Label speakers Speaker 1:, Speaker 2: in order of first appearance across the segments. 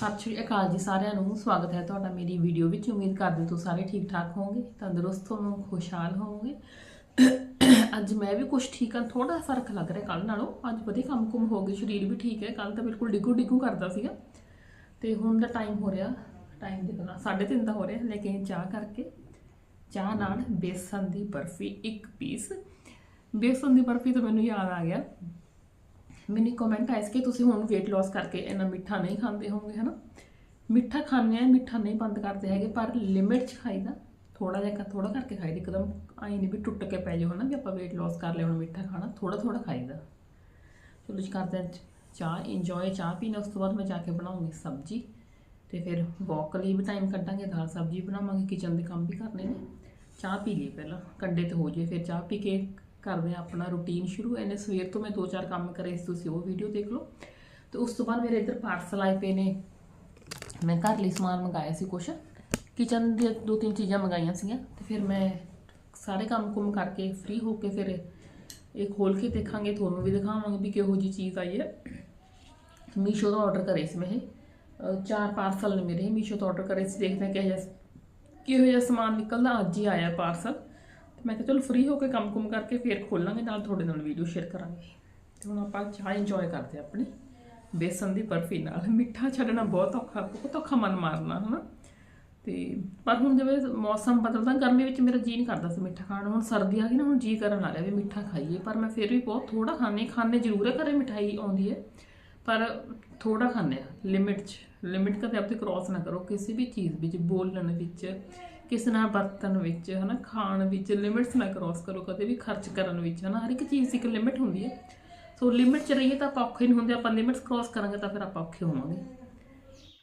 Speaker 1: ਸਤਿ ਸ਼੍ਰੀ ਅਕਾਲ ਜੀ ਸਾਰਿਆਂ ਨੂੰ। ਸਵਾਗਤ ਹੈ ਤੁਹਾਡਾ ਮੇਰੀ ਵੀਡੀਓ ਵਿੱਚ। ਉਮੀਦ ਕਰਦੇ ਤੁਸੀਂ ਸਾਰੇ ਠੀਕ ਠਾਕ ਹੋਵੋਗੇ, ਤੰਦਰੁਸਤ ਹੋਵੋਗੇ, ਖੁਸ਼ਹਾਲ ਹੋਵੋਗੇ। ਅੱਜ ਮੈਂ ਵੀ ਕੁਝ ਠੀਕ ਹਾਂ ਥੋੜਾ ਫ਼ਰਕ ਲੱਗ ਰਿਹਾ ਕੱਲ ਨਾਲੋਂ। ਅੱਜ ਵਧੀਆ ਕੰਮ ਕੁਮ ਹੋ ਗਏ, ਸਰੀਰ ਵੀ ਠੀਕ ਹੈ। ਕੱਲ ਤਾਂ ਬਿਲਕੁਲ ਡਿੱਗੂ ਡਿੱਗੂ ਕਰਦਾ ਸੀਗਾ। ਤੇ ਹੁਣ ਦਾ ਟਾਈਮ ਹੋ ਰਿਹਾ ਟਾਈਮ ਦੇਖਣਾ 3:30 ਦਾ ਹੋ ਰਿਹਾ, ਲੇਕਿਨ ਚਾਹ ਕਰਕੇ। ਚਾਹ ਨਾਲ ਬੇਸਨ ਦੀ ਬਰਫੀ, ਇੱਕ ਪੀਸ ਬੇਸਨ ਦੀ ਬਰਫੀ ਤਾਂ ਮੈਨੂੰ ਯਾਦ ਆ ਗਿਆ। ਮੈਨੂੰ ਕਮੈਂਟ ਆਇਆ ਸੀ ਕਿ ਤੁਸੀਂ ਹੁਣ weight loss ਕਰਕੇ ਇੰਨਾ ਮਿੱਠਾ ਨਹੀਂ ਖਾਂਦੇ ਹੋਵੋਗੇ, ਹਨਾ? ਮਿੱਠਾ ਖਾਂਦੇ ਆ, ਮਿੱਠਾ ਨਹੀਂ ਬੰਦ ਕਰਦੇ ਹੈਗੇ, ਪਰ ਲਿਮਿਟ 'ਚ ਖਾਈਦਾ ਥੋੜਾ ਜਿਹਾ ਥੋੜਾ ਕਰਕੇ ਖਾਈਦਾ, ਇੱਕਦਮ ਆਈ ਨਹੀਂ ਵੀ ਟੁੱਟ ਕੇ ਪੈ ਜਾਓ, ਹਨਾ, ਵੀ ਆਪਾਂ weight loss ਕਰ ਲਿਆ, ਹੁਣ ਮਿੱਠਾ ਖਾਣਾ ਥੋੜਾ ਥੋੜਾ ਖਾਈਦਾ। ਚਲੋ ਜੀ, ਕਰਦੇ ਹਾਂ ਚਾਹ ਇੰਜੋਏ ਚਾਹ ਪੀਣਾ, ਉਸ ਤੋਂ ਬਾਅਦ ਮੈਂ ਜਾ ਕੇ ਬਣਾਉਂਗੀ ਸਬਜ਼ੀ, ਤੇ ਫਿਰ ਵਾਕ ਲਈ ਵੀ ਟਾਈਮ ਕੱਢਾਂਗੇ, ਦਾਲ ਸਬਜ਼ੀ ਬਣਾਵਾਂਗੇ ਕਿਚਨ ਦੇ ਕੰਮ ਵੀ ਕਰਨੇ ਨੇ। ਚਾਹ ਪੀ ਲਈ ਪਹਿਲਾਂ, ਕੰਡੇ ਤੇ ਹੋ ਜੇ ਫਿਰ ਚਾਹ ਪੀ ਕੇ ਕਰਦੇ ਹਾਂ ਆਪਣਾ ਰੁਟੀਨ ਸ਼ੁਰੂ। ਇਹਨੇ ਸਵੇਰ ਤੋਂ ਮੈਂ ਦੋ ਚਾਰ ਕੰਮ ਕਰੇ ਸੀ, ਤੁਸੀਂ ਉਹ ਵੀਡੀਓ ਦੇਖ ਲਓ। ਤੇ ਉਸ ਤੋਂ ਬਾਅਦ ਮੇਰੇ ਇੱਧਰ ਪਾਰਸਲ ਆਏ ਪਏ ਨੇ। ਮੈਂ ਘਰ ਲਈ ਸਮਾਨ ਮੰਗਾਇਆ ਸੀ ਕੁਛ। ਕਿਚਨ ਦੀਆਂ ਦੋ ਤਿੰਨ ਚੀਜ਼ਾਂ ਮੰਗਾਈਆਂ ਸੀਗੀਆਂ। ਤੇ ਫਿਰ ਮੈਂ ਸਾਰੇ ਕੰਮ ਕੁਮ ਕਰਕੇ ਫ੍ਰੀ ਹੋ ਕੇ ਫਿਰ ਇਹ ਖੋਲ ਕੇ ਦੇਖਾਂਗੇ, ਤੁਹਾਨੂੰ ਵੀ ਦਿਖਾਵਾਂਗੇ ਵੀ ਕਿਹੋ ਜੀ ਚੀਜ਼ ਆਈ ਹੈ। ਮੀਸ਼ੋ ਤੋਂ ਆਰਡਰ ਕਰੇ ਸੀ ਮੈਂ ਇਹ। ਚਾਰ ਪਾਰਸਲ ਨੇ ਮੇਰੇ ਮੀਸ਼ੋ ਤੋਂ ਆਰਡਰ ਕਰੇ ਸੀ। ਦੇਖਦੇ ਹਾਂ ਕਿਹੋ ਜਿਹਾ ਕਿਹੋ ਜਿਹਾ ਸਮਾਨ ਨਿਕਲਦਾ। ਅੱਜ ਹੀ ਆਇਆ ਪਾਰਸਲ ਮੈਂ ਕਿਹਾ ਚਲੋ ਫ੍ਰੀ ਹੋ ਕੇ ਕੰਮ ਕੁਮ ਕਰਕੇ ਫੇਰ ਖੋਲਾਂਗੇ, ਨਾਲ ਤੁਹਾਡੇ ਨਾਲ ਵੀਡੀਓ ਸ਼ੇਅਰ ਕਰਾਂਗੇ। ਤੇ ਹੁਣ ਆਪਾਂ ਚਾਹ ਇੰਜੋਏ ਕਰਦੇ ਹਾਂ ਆਪਣੀ, ਬੇਸਨ ਦੀ ਬਰਫੀ ਨਾਲ। ਮਿੱਠਾ ਛੱਡਣਾ ਬਹੁਤ ਔਖਾ ਬਹੁਤ ਔਖਾ ਮਨ ਮਾਰਨਾ, ਹਨਾ? ਤੇ ਪਰ ਹੁਣ ਜਿਵੇਂ ਮੌਸਮ ਬਦਲਦਾ, ਗਰਮੀ ਵਿੱਚ ਮੇਰਾ ਜੀ ਨਹੀਂ ਕਰਦਾ ਸੀ ਮਿੱਠਾ ਖਾਣ ਹੁਣ ਸਰਦੀ ਆ ਗਈ ਨਾ, ਹੁਣ ਜੀ ਕਰਨ ਆ ਰਿਹਾ ਵੀ ਮਿੱਠਾ ਖਾਈਏ। ਪਰ ਮੈਂ ਫਿਰ ਵੀ ਬਹੁਤ ਥੋੜਾ ਖਾਣੇ ਖਾਣੇ ਜ਼ਰੂਰ ਹੈ ਘਰੇ ਮਿਠਾਈ ਆਉਂਦੀ ਹੈ। ਪਰ ਥੋੜਾ ਖਾਂਦੇ ਆ ਲਿਮਿਟ 'ਚ। ਲਿਮਿਟ ਕਦੇ ਆਪਣੀ ਕ੍ਰਾਸ ਨਾ ਕਰੋ, ਕਿਸੇ ਵੀ ਚੀਜ਼ ਵਿੱਚ, ਬੋਲਣ ਵਿੱਚ ਕਿਸੇ ਨਾਲ ਵਰਤਣ ਵਿੱਚ, ਹਨਾ, ਖਾਣ ਵਿੱਚ ਲਿਮਿਟਸ ਨਾ ਕ੍ਰਾਸ ਕਰੋ, ਕਦੇ ਵੀ ਖਰਚ ਕਰਨ ਵਿੱਚ, ਹਨਾ, ਹਰ ਇੱਕ ਚੀਜ਼ ਦੀ ਇੱਕ ਲਿਮਿਟ ਹੁੰਦੀ ਹੈ। ਸੋ ਲਿਮਿਟ 'ਚ ਰਹੀਏ ਤਾਂ ਆਪਾਂ ਔਖੇ ਨਹੀਂ ਹੁੰਦੇ, ਆਪਾਂ ਲਿਮਿਟਸ ਕ੍ਰਾਸ ਕਰਾਂਗੇ ਤਾਂ ਫਿਰ ਆਪਾਂ ਔਖੇ ਹੋਵਾਂਗੇ।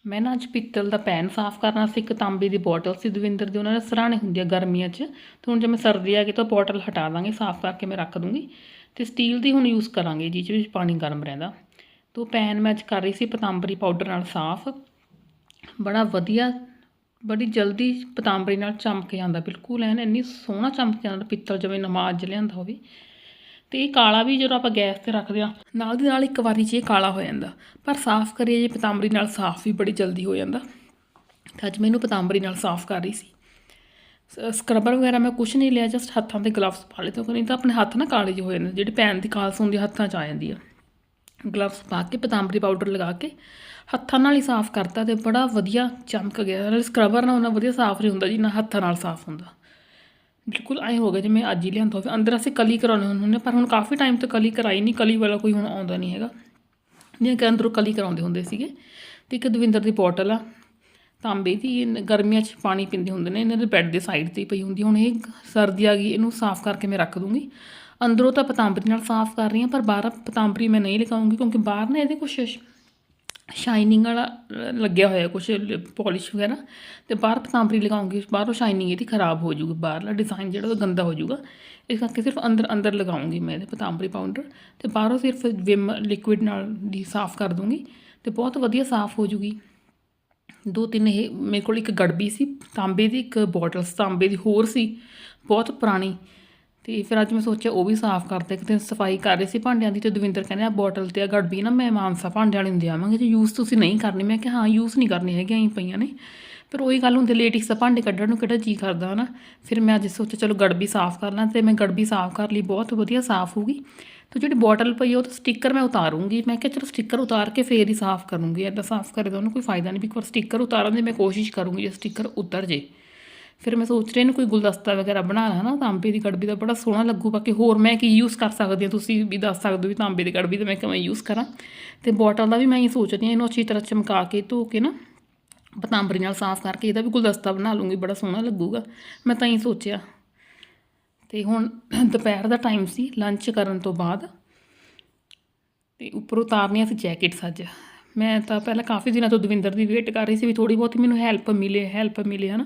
Speaker 1: ਮੈਂ ਨਾ ਅੱਜ ਪਿੱਤਲ ਦਾ ਪੈਨ ਸਾਫ਼ ਕਰਨਾ ਸੀ, ਇੱਕ ਤਾਂਬੇ ਦੀ ਬੋਟਲ ਸੀ, ਦਵਿੰਦਰ ਦੀ, ਉਹਨਾਂ ਦੇ ਸਰਾਣੇ ਹੁੰਦੀ ਆ ਗਰਮੀਆਂ 'ਚ, ਤੇ ਹੁਣ ਜੇ ਮੈਂ ਸਰਦੀ ਆ ਗਈ ਤਾਂ ਬੋਟਲ ਹਟਾ ਦਾਂਗੇ, ਸਾਫ਼ ਕਰਕੇ ਮੈਂ ਰੱਖ ਦੂੰਗੀ। ਤੇ ਸਟੀਲ ਦੀ ਹੁਣ ਯੂਜ਼ ਕਰਾਂਗੇ ਜਿਸ ਵਿੱਚ ਪਾਣੀ ਗਰਮ ਰਹਿੰਦਾ। ਤੋ ਪੈਨ ਮੈਂ ਅੱਜ ਕਰ ਰਹੀ ਸੀ ਪਤਾੰਬਰੀ ਪਾਊਡਰ ਨਾਲ ਸਾਫ਼। ਬੜਾ ਵਧੀਆ ਬੜੀ ਜਲਦੀ ਪਤਾੰਬਰੀ ਨਾਲ ਚਮਕ ਜਾਂਦਾ ਬਿਲਕੁਲ ਐਨ ਇੰਨੀ ਸੋਹਣਾ ਚਮਕ ਜਾਂਦਾ ਪਿੱਤਲ ਜਿਵੇਂ ਨਮਾਜ਼ ਲਿਆਂਦਾ ਹੋਵੇ। ਤੇ ਇਹ ਕਾਲਾ ਵੀ ਜਦੋਂ ਆਪਾਂ ਗੈਸ ਤੇ ਰੱਖਦੇ ਆ ਨਾਲ ਦੀ ਨਾਲ ਇੱਕ ਵਾਰੀ 'ਚ ਇਹ ਕਾਲਾ ਹੋ ਜਾਂਦਾ। ਪਰ ਸਾਫ਼ ਕਰੀਏ ਜੇ ਪਤਾੰਬਰੀ ਨਾਲ ਸਾਫ਼ ਵੀ ਬੜੀ ਜਲਦੀ ਹੋ ਜਾਂਦਾ। ਤਾਂ ਅੱਜ ਮੈਨੂੰ ਪਤਾੰਬਰੀ ਨਾਲ ਸਾਫ਼ ਕਰ ਰਹੀ ਸੀ। ਸਕਰਬਰ ਵਗੈਰਾ ਮੈਂ ਕੁਝ ਨਹੀਂ ਲਿਆ ਜਸਟ ਹੱਥਾਂ ਤੇ ਗਲਵਸ ਪਾ ਲਏ ਤਾਂ ਨਹੀਂ ਤਾਂ ਆਪਣੇ ਹੱਥ ਨਾ ਕਾਲੇ ਜਿਹੇ ਹੋ ਜਾਂਦੇ ਜਿਹੜੇ ਪੈਨ ਦੀ ਕਾਲਸ ਹੁੰਦੀ ਆ, ਹੱਥਾਂ 'ਚ ਆ ਜਾਂਦੀ ਆ। ਗਲਵਸ ਪਾ ਕੇ, ਪਤਾਂਬਰੀ ਪਾਊਡਰ ਲਗਾ ਕੇ, ਹੱਥਾਂ ਨਾਲ ਹੀ ਸਾਫ਼ ਕਰਤਾ ਤੇ ਬੜਾ ਵਧੀਆ ਚਮਕ ਗਿਆ। ਨਾਲ ਸਕਰਬਰ ਨਾਲ ਉਹਨਾਂ ਵਧੀਆ ਸਾਫ਼ ਨਹੀਂ ਹੁੰਦਾ, ਜਿੰਨਾ ਹੱਥਾਂ ਨਾਲ ਸਾਫ਼ ਹੁੰਦਾ। ਬਿਲਕੁਲ ਐਂ ਹੋ ਗਿਆ ਜਿਵੇਂ ਅੱਜ ਹੀ ਲਿਆਂਦਾ ਹੋਵੇ। ਅੰਦਰ ਅਸੀਂ ਕਲੀ ਕਰਾਉਣੇ ਹੁੰਦੇ ਨੇ ਪਰ ਹੁਣ ਕਾਫੀ ਟਾਈਮ ਤੋਂ ਕਲੀ ਕਰਾਈ ਨਹੀਂ, ਕਲੀ ਵਾਲਾ ਕੋਈ ਹੁਣ ਆਉਂਦਾ ਨਹੀਂ ਹੈਗਾ। ਜਿਵੇਂ ਕਿ ਅੰਦਰੋਂ ਕਲੀ ਕਰਾਉਂਦੇ ਹੁੰਦੇ ਸੀਗੇ, ਤੇ ਇੱਕ ਦਵਿੰਦਰ ਦੀ ਬੋਟਲ ਆ, ਤਾਂਬੇ ਦੀ, ਇਹ ਗਰਮੀਆਂ 'ਚ ਪਾਣੀ ਪੀਂਦੇ ਹੁੰਦੇ ਨੇ, ਇਹਨਾਂ ਦੇ ਬੈੱਡ ਦੇ ਸਾਈਡ ਤੇ ਹੀ ਪਈ ਹੁੰਦੀ ਹੁਣ ਇਹ ਸਰਦੀ ਆ ਗਈ, ਇਹਨੂੰ ਸਾਫ਼ ਕਰਕੇ ਮੈਂ ਰੱਖ ਦੂੰਗੀ। ਅੰਦਰੋਂ ਤਾਂ ਪਤਾਂਬਰੀ ਨਾਲ ਸਾਫ਼ ਕਰ ਰਹੀ ਹਾਂ, ਪਰ ਬਾਹਰ ਪਤਾਂਬਰੀ ਮੈਂ ਨਹੀਂ ਲਗਾਉਂਗੀ ਕਿਉਂਕਿ ਬਾਹਰ ਨਾ ਇਹਦੇ ਕੁਛ ਸ਼ਾਈਨਿੰਗ ਵਾਲਾ ਲੱਗਿਆ ਹੋਇਆ ਕੁਛ ਪਾਲਿਸ਼ ਵਗੈਰਾ। ਤੇ ਬਾਹਰ ਪਤਾਂਬਰੀ ਲਗਾਉਂਗੀ ਬਾਹਰੋਂ ਸ਼ਾਈਨਿੰਗ ਇਹਦੀ ਖਰਾਬ ਹੋ ਜੂਗੀ ਬਾਹਰਲਾ ਡਿਜ਼ਾਈਨ ਜਿਹੜਾ ਉਹ ਗੰਦਾ ਹੋ ਜਾਊਗਾ। ਇਸ ਕਰਕੇ ਸਿਰਫ ਅੰਦਰ ਅੰਦਰ ਲਗਾਉਂਗੀ ਮੈਂ ਇਹਦੇ ਪਤਾੰਬਰੀ ਪਾਊਡਰ ਤੇ ਬਾਹਰੋਂ ਸਿਰਫ ਵਿਮ ਲਿਕੁਇਡ ਨਾਲ ਦੀ ਸਾਫ਼ ਕਰ ਦੂੰਗੀ ਤੇ ਬਹੁਤ ਵਧੀਆ ਸਾਫ਼ ਹੋ ਜੂਗੀ ਦੋ ਤਿੰਨ ਇਹ ਮੇਰੇ ਕੋਲ ਇੱਕ ਗੜਬੀ ਸੀ, ਤਾਂਬੇ ਦੀ ਇੱਕ ਬੋਟਲ, ਤਾਂਬੇ ਦੀ ਹੋਰ ਸੀ, ਬਹੁਤ ਪੁਰਾਣੀ। ਤੇ ਫਿਰ ਅੱਜ ਮੈਂ ਸੋਚਿਆ ਉਹ ਵੀ ਸਾਫ਼ ਕਰਦੇ ਇੱਕ ਦਿਨ ਸਫ਼ਾਈ ਕਰ ਰਹੇ ਸੀ ਭਾਂਡਿਆਂ ਦੀ ਤੇ ਦਵਿੰਦਰ ਕਹਿੰਦੇ ਆ ਬੋਟਲ ਤੇ ਆ ਗੜਬੀ ਨਾ, ਮੈਂ ਮਾਨਸਾ ਭਾਂਡਿਆਂ ਵਾਲੇ ਨੂੰ ਦੇਵਾਂਗੇ ਜੇ ਯੂਜ਼ ਤੁਸੀਂ ਨਹੀਂ ਕਰਨੀ, ਮੈਂ ਕਿਹਾ ਹਾਂ ਯੂਜ਼ ਨਹੀਂ ਕਰਨੀ ਹੈਗੀ ਐਂ ਪਈਆਂ ਨੇ। ਪਰ ਉਹੀ ਗੱਲ ਹੁੰਦੀ ਲੇਡੀਜ਼ ਦਾ ਭਾਂਡੇ ਕੱਢਣ ਨੂੰ ਕਿਹੜਾ ਜੀ ਕਰਦਾ ਹਨਾ। ਫਿਰ ਮੈਂ ਅੱਜ ਸੋਚਿਆ ਚਲੋ ਗੜਬੀ ਸਾਫ਼ ਕਰ ਲਾਂ ਤੇ ਮੈਂ ਗੜਬੀ ਸਾਫ਼ ਕਰ ਲਈ, ਬਹੁਤ ਵਧੀਆ ਸਾਫ਼ ਹੋਊਗੀ। ਤੇ ਜਿਹੜੀ ਬੋਟਲ ਪਈ ਆ, ਉਹ ਤਾਂ ਸਟicker ਮੈਂ ਉਤਾਰੂੰਗੀ। ਮੈਂ ਕਿਹਾ ਚਲੋ ਸਟicker ਉਤਾਰ ਕੇ ਫੇਰ ਹੀ ਸਾਫ਼ ਕਰੂੰਗੀ ਐਦਾਂ ਸਾਫ਼ ਕਰੇ ਤਾਂ ਉਹਨੂੰ ਕੋਈ ਫਾਇਦਾ ਨਹੀਂ ਵੀ ਇੱਕ ਵਾਰ ਸਟicker ਉਤਾਰਨ ਦੀ ਮੈਂ ਕੋਸ਼ਿਸ਼ ਕਰੂੰਗੀ, ਜੇ ਸਟicker ਉਤਰ ਜੇ। ਫਿਰ ਮੈਂ ਸੋਚ ਰਹੀ ਇਹਨੂੰ ਕੋਈ ਗੁਲਦਸਤਾ ਵਗੈਰਾ ਬਣਾ ਲਾ ਨਾ ਤਾਂਬੇ ਦੀ ਕੜਬੀ ਦਾ ਬੜਾ ਸੋਹਣਾ ਲੱਗੂ, ਬਾਕੀ ਹੋਰ ਮੈਂ ਕੀ ਯੂਜ਼ ਕਰ ਸਕਦੀ ਹਾਂ, ਤੁਸੀਂ ਵੀ ਦੱਸ ਸਕਦੇ ਹੋ ਵੀ ਤਾਂਬੇ ਦੀ ਕੜਬੀ ਦਾ ਮੈਂ ਕਿਵੇਂ ਯੂਜ਼ ਕਰਾਂ। ਤੇ ਬੋਟਲ ਦਾ ਵੀ ਮੈਂ ਇਹੀ ਸੋਚ ਰਹੀ ਹਾਂ, ਇਹਨੂੰ ਅੱਛੀ ਤਰ੍ਹਾਂ ਚਮਕਾ ਕੇ ਧੋ ਕੇ ਨਾ ਪਤਾੰਬਰੀ ਨਾਲ ਸਾਫ਼ ਕਰਕੇ ਇਹਦਾ ਵੀ ਗੁਲਦਸਤਾ ਬਣਾ ਲੂੰਗੀ ਬੜਾ ਸੋਹਣਾ ਲੱਗੂਗਾ, ਮੈਂ ਤਾਂ ਹੀ ਸੋਚਿਆ। ਤੇ ਹੁਣ ਦੁਪਹਿਰ ਦਾ ਟਾਈਮ ਸੀ ਲੰਚ ਕਰਨ ਤੋਂ ਬਾਅਦ, ਤੇ ਉੱਪਰ ਉਤਾਰਨੀਆਂ ਸੀ ਜੈਕਟਸ ਅੱਜ। ਮੈਂ ਤਾਂ ਪਹਿਲਾਂ ਕਾਫੀ ਦਿਨਾਂ ਤੋਂ ਦਵਿੰਦਰ ਦੀ ਵੇਟ ਕਰ ਰਹੀ ਸੀ ਵੀ ਥੋੜੀ ਬਹੁਤੀ ਮੈਨੂੰ ਹੈਲਪ ਮਿਲੇ ਹੈਲਪ ਮਿਲੇ, ਹਨਾ।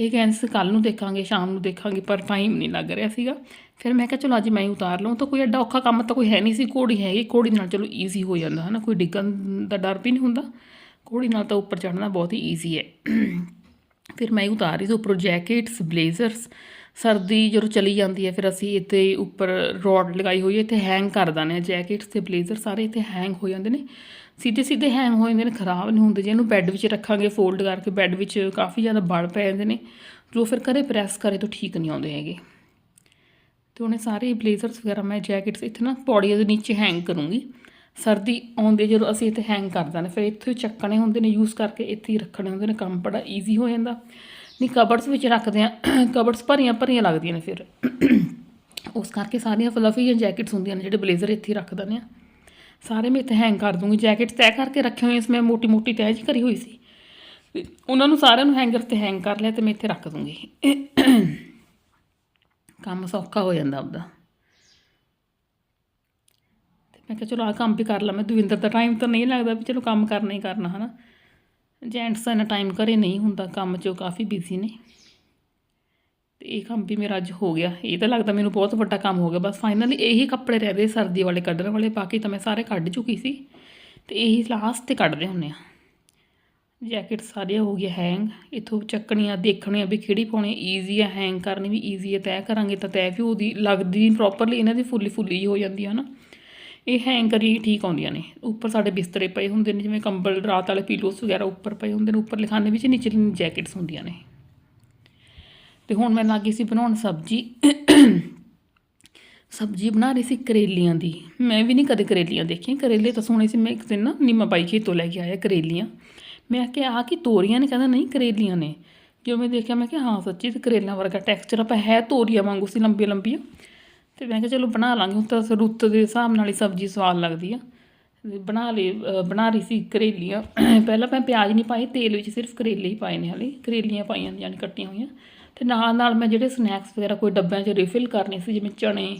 Speaker 1: ਇਹ ਕਹਿੰਦੇ ਸੀ ਕੱਲ ਨੂੰ ਦੇਖਾਂਗੇ, ਸ਼ਾਮ ਨੂੰ ਦੇਖਾਂਗੇ, ਪਰ ਟਾਈਮ ਨਹੀਂ ਲੱਗ ਰਿਹਾ ਸੀਗਾ। ਫਿਰ ਮੈਂ ਕਿਹਾ, ਚਲੋ ਅੱਜ ਮੈਂ ਹੀ ਉਤਾਰ ਲਵਾਂ, ਤਾਂ ਕੋਈ ਐਡਾ ਔਖਾ ਕੰਮ ਤਾਂ ਕੋਈ ਹੈ ਨਹੀਂ ਸੀ, ਘੋੜੀ ਹੈਗੀ, ਘੋੜੀ ਨਾਲ ਚਲੋ ਈਜ਼ੀ ਹੋ ਜਾਂਦਾ, ਹਨਾ, ਕੋਈ ਡਿੱਗਣ ਦਾ ਡਰ ਵੀ ਨਹੀਂ ਹੁੰਦਾ। ਘੋੜੀ ਨਾਲ ਤਾਂ ਉੱਪਰ ਚੜ੍ਹਨਾ ਬਹੁਤ ਹੀ ਈਜ਼ੀ ਹੈ। ਫਿਰ ਮੈਂ ਉਤਾਰ ਰਹੀ ਉੱਪਰੋਂ ਜੈਕਟਸ ਬਲੇਜ਼ਰਸ ਸਰਦੀ ਜਦੋਂ ਚਲੀ ਜਾਂਦੀ ਹੈ, ਫਿਰ ਅਸੀਂ ਇੱਥੇ ਉੱਪਰ ਰੋਡ ਲਗਾਈ ਹੋਈ ਹੈ, ਇੱਥੇ ਹੈਂਗ ਕਰ ਦਿੰਦੇ ਹਾਂ ਜੈਕਟਸ ਤੇ ਬਲੇਜ਼ਰ ਸਾਰੇ ਇੱਥੇ ਹੈਂਗ ਹੋ ਜਾਂਦੇ ਨੇ। ਸਿੱਧੇ ਸਿੱਧੇ ਹੈਂਗ ਹੋ ਜਾਂਦੇ ਨੇ, ਖਰਾਬ ਨਹੀਂ ਹੁੰਦੇ, ਜੇ ਇਹਨੂੰ ਬੈੱਡ ਵਿੱਚ ਰੱਖਾਂਗੇ ਫੋਲਡ ਕਰਕੇ ਬੈੱਡ ਵਿੱਚ ਕਾਫੀ ਜ਼ਿਆਦਾ ਬਲ ਪੈ ਜਾਂਦੇ ਨੇ, ਜੋ ਫਿਰ ਘਰੇ ਪ੍ਰੈਸ ਕਰੇ ਤਾਂ ਠੀਕ ਨਹੀਂ ਆਉਂਦੇ ਹੈਗੇ। ਤੇ ਉਹਨੇ ਸਾਰੇ ਬਲੇਜ਼ਰਸ ਵਗੈਰਾ ਮੈਂ ਜੈਕਟਸ ਇੱਥੇ ਨਾ ਪੌੜੀਆਂ ਦੇ ਨੀਚੇ ਹੈਂਗ ਕਰੂੰਗੀ। ਸਰਦੀ ਆਉਂਦੇ ਜਦੋਂ ਅਸੀਂ ਇੱਥੇ ਹੈਂਗ ਕਰ ਦਾਂਗੇ ਫਿਰ ਇੱਥੇ ਚੱਕਣੇ ਹੁੰਦੇ ਨੇ ਯੂਜ਼ ਕਰਕੇ ਇੱਥੇ ਹੀ ਰੱਖਣੇ ਹੁੰਦੇ ਨੇ, ਕੰਮ ਬੜਾ ਈਜ਼ੀ ਹੋ ਜਾਂਦਾ। ਨਹੀਂ ਕਬਰਸ ਵਿੱਚ ਰੱਖਦੇ ਆ ਕਬਰਸ ਭਰੀਆਂ ਭਰੀਆਂ ਲੱਗਦੀਆਂ ਨੇ ਫਿਰ। ਉਸ ਕਰਕੇ ਸਾਰੀਆਂ ਫਲਫੀ ਜੈਕਟਸ ਹੁੰਦੀਆਂ ਨੇ ਜਿਹੜੇ ਬਲੇਜ਼ਰ ਇੱਥੇ ਹੀ ਰੱਖ ਦਿੰਦੇ ਆ ਸਾਰੇ ਮੈਂ ਇੱਥੇ ਹੈਂਗ ਕਰ ਦੂੰਗੀ ਜੈਕਟਸ ਤੈਅ ਕਰਕੇ ਰੱਖੇ ਹੋਏ ਇਸ ਮੈਂ ਮੋਟੀ ਮੋਟੀ ਤੈਅ ਜਿਹੀ ਕਰੀ ਹੋਈ ਸੀ। ਉਹਨਾਂ ਨੂੰ ਸਾਰਿਆਂ ਨੂੰ ਹੈਂਗਰ ਤੇ ਹੈਂਗ ਕਰ ਲਿਆ ਤੇ ਮੈਂ ਇੱਥੇ ਰੱਖ ਦੂੰਗੀ। ਕੰਮ ਸੌਖਾ ਹੋ ਜਾਂਦਾ ਆਪਦਾ। ਤੇ ਮੈਂ ਕਿਹਾ ਚਲੋ ਆ ਕੰਮ ਵੀ ਕਰ ਲਾਂ, ਮੈਂ ਦਵਿੰਦਰ ਦਾ ਟਾਈਮ ਤਾਂ ਨਹੀਂ ਲੱਗਦਾ ਵੀ ਚਲੋ ਕੰਮ ਕਰਨਾ ਹੀ ਕਰਨਾ, ਹਨਾ? ਜੈਂਟਸ ਦਾ ਇੰਨਾ ਟਾਈਮ ਘਰੇ ਨਹੀਂ ਹੁੰਦਾ, ਕੰਮ 'ਚ ਉਹ ਕਾਫੀ ਬਿਜ਼ੀ ਨੇ। ਤੇ ਇਹ ਕੰਮ ਵੀ ਮੇਰਾ ਅੱਜ ਹੋ ਗਿਆ। ਇਹ ਤਾਂ ਲੱਗਦਾ ਮੈਨੂੰ ਬਹੁਤ ਵੱਡਾ ਕੰਮ ਹੋ ਗਿਆ। ਬਸ ਫਾਈਨਲੀ ਇਹੀ ਕੱਪੜੇ ਰਹਿ ਗਏ, ਸਰਦੀ ਵਾਲੇ ਕੱਢਣ ਵਾਲੇ, ਬਾਕੀ ਤਾਂ ਮੈਂ ਸਾਰੇ ਕੱਢ ਚੁੱਕੀ ਸੀ। ਤੇ ਇਹੀ ਲਾਸਟ ਤੇ ਕੱਢਦੇ ਹੁੰਨੇ ਆ। ਜੈਕਟ ਸਾਰੀਆਂ ਹੋ ਗਏ ਹੈਂਗ ਇਥੋਂ ਚੱਕਣੀਆਂ, ਦੇਖਣੀਆਂ ਵੀ ਕਿਹੜੀ ਪਾਉਣੀ ਈਜ਼ੀ ਆ ਹੈਂਗ ਕਰਨੀ ਵੀ ਈਜ਼ੀ ਹੈ ਤੈਅ ਕਰਾਂਗੇ ਤਾਂ ਤੈਅ ਵੀ ਉਹਦੀ ਲੱਗਦੀ ਪ੍ਰੋਪਰਲੀ ਇਹਨਾਂ ਦੀ ਫੁੱਲੀ ਫੁੱਲੀ ਹੋ ਜਾਂਦੀ ਹੈ ਨਾ। ਇਹ ਹੈਂਗ ਕਰੀ ਠੀਕ ਆਉਂਦੀਆਂ ਨੇ। ਉੱਪਰ ਸਾਡੇ ਬਿਸਤਰੇ ਪਏ ਹੁੰਦੇ ਨੇ, ਜਿਵੇਂ ਕੰਬਲ, ਰਾਤ ਵਾਲੇ ਪੀਲੋਸ ਵਗੈਰਾ ਉੱਪਰ ਪਏ ਹੁੰਦੇ ਨੇ, ਉੱਪਰ ਲਿਖਾਨੇ ਵਿੱਚ ਨੀਚੇ ਜੈਕਟਸ ਹੁੰਦੀਆਂ ਨੇ। ਤੇ ਹੁਣ ਮੈਂ ਲੱਗੀ ਸੀ ਬਣਾਉਣ ਸਬਜੀ। ਸਬਜੀ ਬਣਾ ਰਹੀ ਸੀ ਕਰੇਲੀਆਂ ਦੀ। ਮੈਂ ਵੀ ਨਹੀਂ ਕਦੇ ਕਰੇਲੀਆਂ ਦੇਖੀਆਂ। ਕਰੇਲੇ ਤਾਂ ਸੋਹਣੇ ਸੀ। ਮੈਂ ਇੱਕ ਦਿਨ ਨਾ ਨੀਮਾ ਬਾਈ ਖੇਤੋਂ ਲੈ ਕੇ ਆਇਆ ਕਰੇਲੀਆਂ। ਮੈਂ ਕਿਹਾ ਆ ਕਿ ਤੋਰੀਆਂ ਨੇ? ਕਹਿੰਦਾ, ਨਹੀਂ, ਕਰੇਲੀਆਂ ਨੇ। ਜਦੋਂ ਮੈਂ ਦੇਖਿਆ, ਮੈਂ ਕਿਹਾ, ਹਾਂ, ਸੱਚੀ ਤੇ ਕਰੇਲਿਆਂ ਵਰਗਾ ਟੈਕਸਚਰ ਆਪਾਂ ਹੈ ਤੋਰੀਆਂ ਵਾਂਗੂ ਸੀ ਲੰਬੀਆਂ ਲੰਬੀਆਂ ਤੇ ਮੈਂ ਕਿਹਾ ਚਲੋ ਬਣਾ ਲਾਂਗੇ, ਹੁਣ ਤਾਂ ਰੁੱਤ ਦੇ ਹਿਸਾਬ ਨਾਲ ਹੀ ਸਬਜ਼ੀ ਸਵਾਦ ਲੱਗਦੀ ਆ। ਬਣਾ ਲਈ ਬਣਾ ਰਹੀ ਸੀ ਕਰੇਲੀਆਂ। ਪਹਿਲਾਂ ਮੈਂ ਪਿਆਜ਼ ਨਹੀਂ ਪਾਏ, ਤੇਲ ਵਿੱਚ ਸਿਰਫ ਕਰੇਲੇ ਹੀ ਪਾਏ ਨੇ ਹਲੇ। ਕਰੇਲੀਆਂ ਪਾਈਆਂ ਨੇ, ਯਾਨੀ ਕੱਟੀਆਂ ਹੋਈਆਂ। ਤੇ ਨਾਲ ਨਾਲ ਮੈਂ ਜਿਹੜੇ ਸਨੈਕਸ ਵਗੈਰਾ ਕੋਈ ਡੱਬਿਆਂ 'ਚ ਰਿਫਿਲ ਕਰਨੇ ਸੀ, ਜਿਵੇਂ ਚਣੇ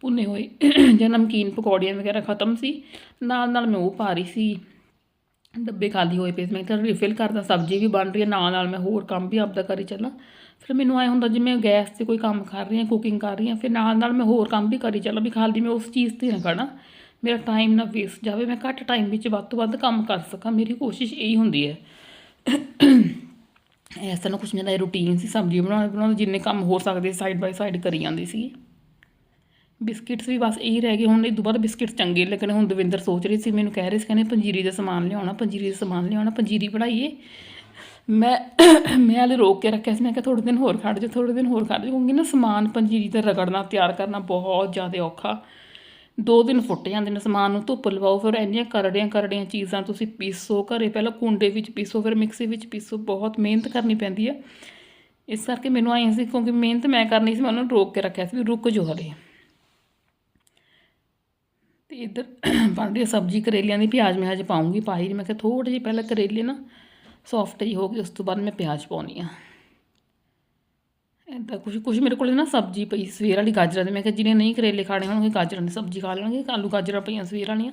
Speaker 1: ਭੁੰਨੇ ਹੋਏ, ਜਾਂ ਨਮਕੀਨ ਪਕੌੜੀਆਂ ਵਗੈਰਾ ਖਤਮ ਸੀ। ਨਾਲ ਨਾਲ ਮੈਂ ਉਹ ਪਾ ਰਹੀ ਸੀ, ਡੱਬੇ ਖਾਲੀ ਹੋਏ ਪਏ ਸੀ। ਮੈਂ ਕਿਹਾ ਰਿਫਿਲ ਕਰਦਾ, ਸਬਜ਼ੀ ਵੀ ਬਣ ਰਹੀ ਹੈ ਨਾਲ ਨਾਲ ਮੈਂ ਹੋਰ ਕੰਮ ਵੀ ਆਪਦਾ ਕਰੀ ਚੱਲਾਂ। ਫਿਰ ਮੈਨੂੰ ਆਏ ਹੁੰਦਾ ਜਿਵੇਂ ਗੈਸ ਤੇ ਕੋਈ ਕੰਮ ਕਰ ਰਹੀ ਹਾਂ ਕੁਕਿੰਗ ਕਰ ਰਹੀ ਹਾਂ, ਫਿਰ ਨਾਲ ਨਾਲ ਮੈਂ ਹੋਰ ਕੰਮ ਵੀ ਕਰੀ ਚੱਲਾਂ ਵੀ ਖਾਲੀ ਮੈਂ ਉਸ ਚੀਜ਼ ਤੇ ਨਾ। ਖੜਾ ਮੇਰਾ ਟਾਈਮ ਨਾ ਵੇਸਟ ਜਾਵੇ, ਮੈਂ ਘੱਟ ਟਾਈਮ ਵਿੱਚ ਵੱਧ ਤੋਂ ਵੱਧ ਕੰਮ ਕਰ ਸਕਾਂ, ਮੇਰੀ ਕੋਸ਼ਿਸ਼ ਇਹੀ ਹੁੰਦੀ ਹੈ। ਇਸ ਤਰ੍ਹਾਂ ਕੁਛ ਮੇਰਾ ਰੂਟੀਨ ਸੀ ਸਬਜ਼ੀ ਬਣਾਉਣ ਬਣਾਉਣ ਜਿੰਨੇ ਕੰਮ ਹੋ ਸਕਦੇ ਸਾਈਡ ਬਾਈ ਸਾਈਡ ਕਰੀ ਜਾਂਦੀ ਸੀ ਬਿਸਕਿਟਸ ਵੀ ਬਸ ਇਹੀ ਰਹਿ ਗਏ, ਹੁਣ ਇਹ ਦੁਬਾਰਾ ਬਿਸਕਿਟ ਚੰਗੇ ਲੱਗਣੇ, ਹੁਣ ਦਵਿੰਦਰ ਸੋਚ ਰਹੀ ਸੀ, ਮੈਨੂੰ ਕਹਿ ਰਹੇ ਸੀ, ਕਹਿੰਦੇ ਪੰਜੀਰੀ ਦਾ ਸਮਾਨ ਲਿਆਉਣਾ, ਪੰਜੀਰੀ ਦਾ ਸਮਾਨ ਲਿਆਉਣਾ, ਪੰਜੀਰੀ ਬਣਾਈਏ। ਮੈਂ ਮੈਂ ਹਲੇ ਰੋਕ ਕੇ ਰੱਖਿਆ ਸੀ। ਮੈਂ ਕਿਹਾ ਥੋੜੇ ਦਿਨ ਹੋਰ ਖੜ ਜਾ ਥੋੜੇ ਦਿਨ ਹੋਰ ਖੜ ਜਾ ਕਿਉਂਕਿ ਨਾ ਸਮਾਨ ਪੰਜੀਰੀ ਦਾ ਰਗੜਨਾ, ਤਿਆਰ ਕਰਨਾ ਬਹੁਤ ਜ਼ਿਆਦਾ ਔਖਾ। ਦੋ ਦਿਨ ਫੁੱਟ ਜਾਂਦੇ ਨੇ ਸਮਾਨ ਨੂੰ, ਧੁੱਪ ਲਵਾਓ, ਫਿਰ ਇੰਨੀਆਂ ਕਰੜੀਆਂ ਕਰੜੀਆਂ ਚੀਜ਼ਾਂ ਤੁਸੀਂ ਪੀਸੋ ਘਰੇ। ਪਹਿਲਾਂ ਕੁੰਡੇ ਵਿੱਚ ਪੀਸੋ, ਫਿਰ ਮਿਕਸੀ ਵਿੱਚ ਪੀਸੋ, ਬਹੁਤ ਮਿਹਨਤ ਕਰਨੀ ਪੈਂਦੀ ਹੈ ਇਸ ਕਰਕੇ ਮੈਨੂੰ ਆਏ ਸੀ, ਕਿਉਂਕਿ ਮਿਹਨਤ ਮੈਂ ਕਰਨੀ ਸੀ, ਮੈਂ ਉਹਨੂੰ ਰੋਕ ਕੇ ਰੱਖਿਆ ਸੀ ਵੀ ਰੁਕ ਜੋ ਹਲੇ। ਤੇ ਇੱਧਰ ਬਣ ਰਹੀ ਸਬਜ਼ੀ, ਕਰੇਲਿਆਂ ਦੀ ਪਿਆਜ਼ ਮੈਂ ਹਜੇ ਪਾਉਂਗੀ, ਪਾਈ ਨਹੀਂ ਮੈਂ ਕਿਹਾ ਥੋੜੇ ਜਿਹੇ ਪਹਿਲਾਂ ਕਰੇਲੇ ਨਾ ਸੌਫਟ ਜਿਹੀ ਹੋ ਗਈ ਉਸ ਤੋਂ ਬਾਅਦ ਮੈਂ ਪਿਆਜ਼ ਪਾਉਣੀ ਆ। ਇੱਦਾਂ ਕੁਝ ਕੁਝ ਮੇਰੇ ਕੋਲ ਨਾ ਸਬਜ਼ੀ ਪਈ ਸਵੇਰ ਵਾਲੀ ਗਾਜਰਾਂ ਦੀ। ਮੈਂ ਕਿਹਾ ਜਿਹਨੇ ਨਹੀਂ ਕਰੇਲੇ ਖਾਣੇ ਹੋਣਗੇ, ਗਾਜਰਾਂ ਦੀ ਸਬਜ਼ੀ ਖਾ ਲੈਣਗੇ, ਆਲੂ ਗਾਜਰਾਂ ਪਈਆਂ ਸਵੇਰ ਵਾਲੀਆਂ।